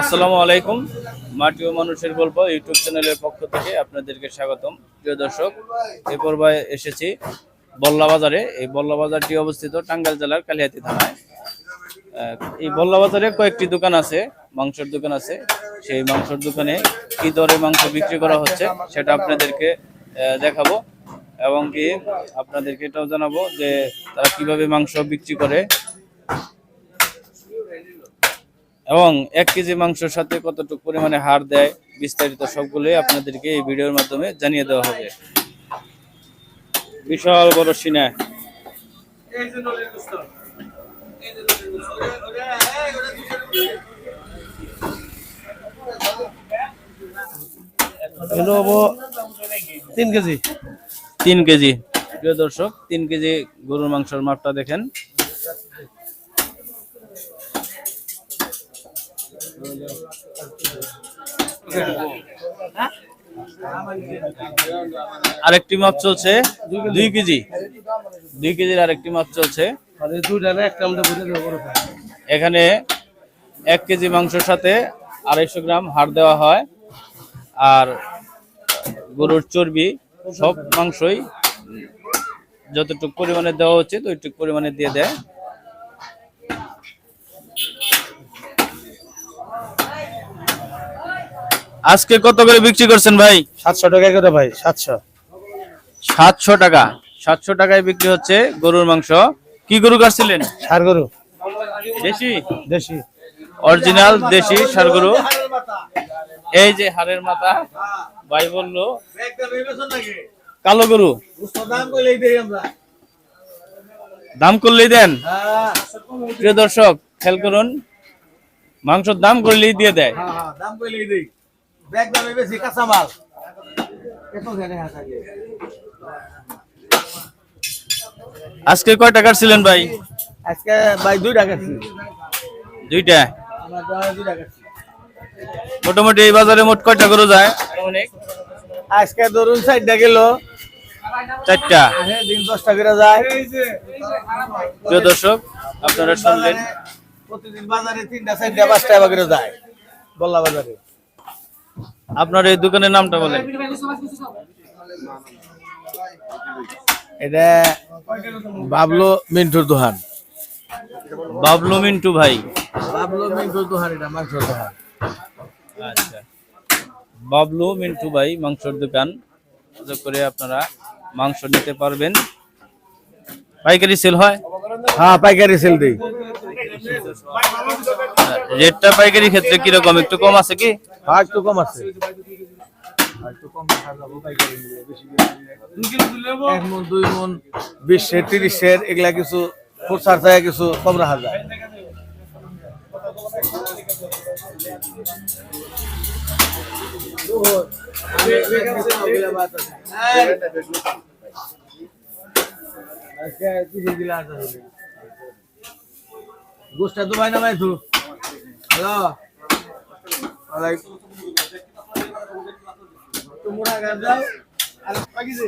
আসসালামু আলাইকুম। মাটি ও মানুষের গল্প ইউটিউব চ্যানেলের পক্ষ থেকে আপনাদেরকে স্বাগতম। প্রিয় দর্শক, এ পর্যায়ে এসেছি বল্লা বাজারে। এই বল্লা বাজারটি অবস্থিত টাঙ্গাইল জেলার কালিহাতি থানায়। এই বল্লা বাজারে কয়েকটি দোকান আছে, মাংসের দোকান আছে। সেই মাংসের দোকানে কি দরে মাংস বিক্রি করা হচ্ছে সেটা আপনাদেরকে দেখাবো এবং কি আপনাদেরকে এটাও জানাব যে তারা কীভাবে মাংস বিক্রি করে। এবং এক কেজি মাংসের সাথে কতটুকু পরিমাণে হার দেয় বিস্তারিত সবগুলোই আপনাদেরকে এই ভিডিওর মাধ্যমে জানিয়ে দেওয়া হবে। বিশাল বড় সিনা তিন কেজি? তিন কেজি। প্রিয় দর্শক তিন কেজি গরুর মাংসের মাপটা দেখেন। আরেকটি মাছ চলছে দুই কেজি। দুই কেজির আরেকটি মাছ চলছে। এখানে এক কেজি মাংসের সাথে আড়াইশো গ্রাম হাড় দেওয়া হয়। আর গরুর চর্বি সব মাংসই যতটুকু পরিমাণে দেওয়া উচিত ওইটুকু পরিমাণে দিয়ে দেয়। আজকে কত করে বিক্রি করছেন ভাই? সাতশো টাকা করে ভাই সাতশো। সাতশো টাকা। সাতশো টাকায় বিক্রি হচ্ছে গরুর মাংস। কি গরু কাটছিলেন? সার গরু। দেশি? দেশি। অরিজিনাল দেশি ষাড় গরু। এই যে হাড়ের মাথা ভাই বলল কালো গরু। দাম করলেই দেন? প্রিয় দর্শক খেয়াল করুন মাংসর দাম করলেই দিয়ে দেয়। আজকে কয় টাকার ছিলেন ভাই? আজকে ভাই দুই টাকা দুইটা? মোটামুটি এই বাজারে মোট কয়টা গরু যায়? অনেক আজকে ধরুন চারটা কিলো চারটা? দিন দশটা করে যায়। প্রিয় দর্শক আপনারা শুনলেন। প্রতিদিন বাজারে তিনটা চারটা পাঁচটা করে যায়। বল্লা বাজারে। আপনার এই দোকানের নামটা বলেন। এটা বাবলো মিন্টুর দোকান। বাবলু মিন্টু ভাই। বাবলো মিন্টুর দোকান এটা মাংসের দোকান। আচ্ছা। বাবলু মিন্টু ভাই মাংসর দোকান। করে আপনারা মাংস নিতে পারবেন। পাইকারি সেল হয়? হ্যাঁ পাইকারি সেল দিই। রেটটা পাইকারি ক্ষেত্রে কীরকম? একটু কম আছে কি? একটু কম আছে। এক মন দুই মন বিশের তিরিশের এগুলা কিছু প্রচার থাকে কিছু কম রাখা যায়। গোষ্ঠটা তো ভাই না ভাই তু। হ্যালো? তোমরা গান যাও আর পাকিছে